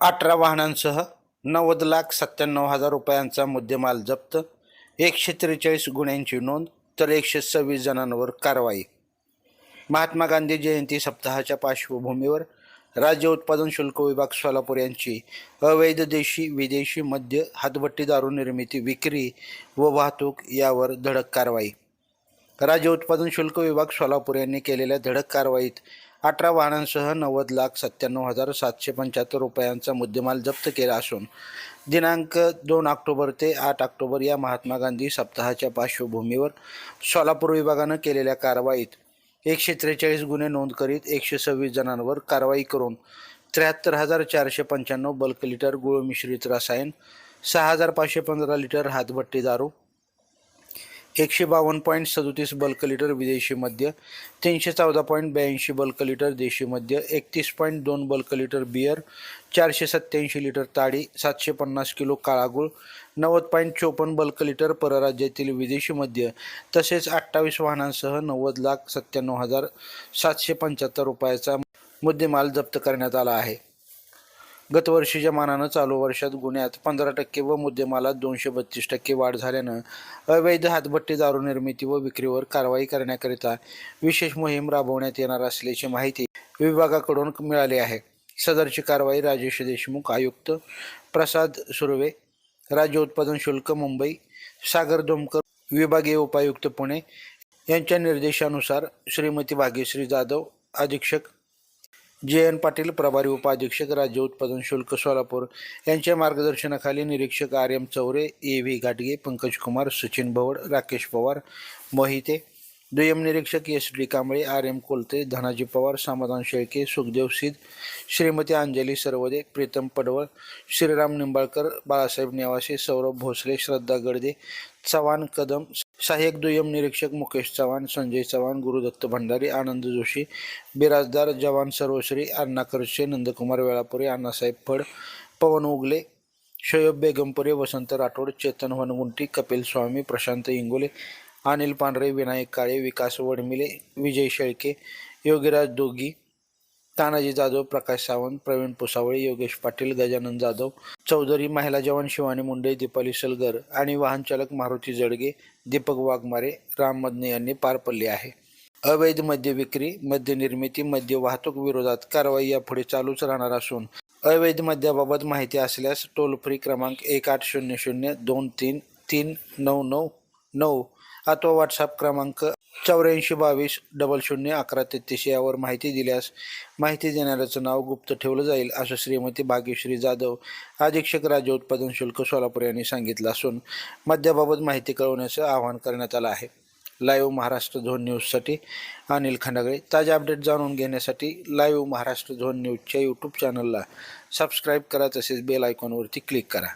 अठरा वाहनांसह नव्वद लाख सत्त्याण्णव हजार रुपयांचा मुद्देमाल जप्त एकशे त्रेचाळीस गुन्ह्यांची नोंद तर एकशे सव्वीस जणांवर कारवाई. महात्मा गांधी जयंती सप्ताहाच्या पार्श्वभूमीवर राज्य उत्पादन शुल्क विभाग सोलापूर यांची अवैध देशी विदेशी मद्य हातभट्टी दारू निर्मिती विक्री व वाहतूक यावर धडक कारवाई. राज्य उत्पादन शुल्क विभाग सोलापूर यांनी केलेल्या धडक कारवाईत अठरा वाहनांसह नव्वद लाख सत्त्याण्णव हजार सातशे पंच्याहत्तर रुपयांचा मुद्देमाल जप्त केला असून दिनांक दोन ऑक्टोबर ते आठ ऑक्टोबर या महात्मा गांधी सप्ताहाच्या पार्श्वभूमीवर सोलापूर विभागानं केलेल्या कारवाईत एकशे त्रेचाळीस गुन्हे नोंद करीत एकशे सव्वीस जणांवर कारवाई करून त्र्याहत्तर हजार चारशे पंच्याण्णव बल्क लिटर गुळ मिश्रित रसायन सहा हजार पाचशे पंधरा लिटर हातभट्टी दारू एकशे बावन्न पॉईंट सदोतीस बल्क लिटर विदेशी मद्य तीनशे चौदा पॉईंट ब्याऐंशी बल्क लिटर देशी मद्य एकतीस पॉईंट दोन बल्क लिटर बियर चारशे सत्त्याऐंशी लिटर ताडी सातशे पन्नास किलो काळागुळ नव्वद पॉईंट चोपन्न बल्क लिटर परराज्यातील विदेशी मद्य तसेच अठ्ठावीस वाहनांसह नव्वद लाख सत्त्याण्णव हजार सातशे पंच्याहत्तर रुपयाचा मुद्देमाल जप्त करण्यात आला आहे. गतवर्षीच्या मानानं चालू वर्षात गुन्ह्यात पंधरा टक्के व मुद्देमालात दोनशे बत्तीस टक्के वाढ झाल्यानं अवैध हातभट्टी दारू निर्मिती व विक्रीवर कारवाई करण्याकरिता विशेष मोहीम राबवण्यात येणार असल्याची माहिती विभागाकडून मिळाली आहे. सदरची कारवाई राजेश देशमुख आयुक्त प्रसाद सुर्वे राज्य उत्पादन शुल्क मुंबई सागर दोमकर विभागीय उपायुक्त पुणे यांच्या निर्देशानुसार श्रीमती भाग्यश्री जाधव अधीक्षक जे एन पाटील प्रभारी उपाधीक्षक राज्य उत्पादन शुल्क सोलापूर यांच्या मार्गदर्शनाखाली निरीक्षक R M Chaure A V घाटगे पंकज कुमार सचिन भवड राकेश पवार मोहिते दुय्यम निरीक्षक S D Kamble R M Kolte Dhanaji Pawar Samadhan Shelke Sukhdev सिद्ध श्रीमती अंजली सरवदे प्रीतम पडवळ श्रीराम निंबाळकर बाळासाहेब नेवासे सौरभ भोसले श्रद्धा गडदे चव्हाण कदम सहाय्यक दुय्यम निरीक्षक मुकेश चव्हाण संजय चव्हाण गुरुदत्त भंडारी आनंद जोशी बिराजदार जवान सर्वश्री अण्णा खर्चे नंदकुमार वेळापुरे अण्णासाहेब फड पवन उगले शोयब बेगमपुरे वसंत राठोड चेतन वनगुंटी कपिल स्वामी प्रशांत इंगोले अनिल पांढरे विनायक काळे विकास वडमिले विजय शेळके योगीराज दोगी तानाजी जाधव प्रकाश सावंत प्रवीण पुसावळे योगेश पाटील गजानन जाधव चौधरी महिला जवान शिवानी मुंडे दीपाली सलगर आणि वाहनचालक मारुती जडगे दीपक वाघमारे राम मदने यांनी पार पडले आहे. अवैध मद्य विक्री मद्य निर्मिती मद्य वाहतूक विरोधात कारवाई यापुढे चालूच राहणार असून अवैध मद्याबाबत माहिती असल्यास टोल फ्री क्रमांक एक आठ शून्य शून्य दोन तीन तीन नऊ नऊ नऊ अथवा व्हॉट्सअप क्रमांक चौऱ्याऐंशी बावीस डबल शून्य अकरा तेहतीस यावर माहिती दिल्यास माहिती देणाऱ्याचं नाव गुप्त ठेवलं जाईल असं श्रीमती भाग्यश्री जाधव अधीक्षक राज्य उत्पादन शुल्क सोलापूर यांनी सांगितलं असून मद्याबाबत माहिती कळवण्याचं आवाहन करण्यात आलं आहे. लाईव्ह महाराष्ट्र झोन न्यूजसाठी अनिल खंडागळे. ताज्या अपडेट जाणून घेण्यासाठी लाईव्ह महाराष्ट्र झोन न्यूजच्या यूट्यूब चॅनलला सबस्क्राईब करा तसेच बेल आयकॉनवरती क्लिक करा.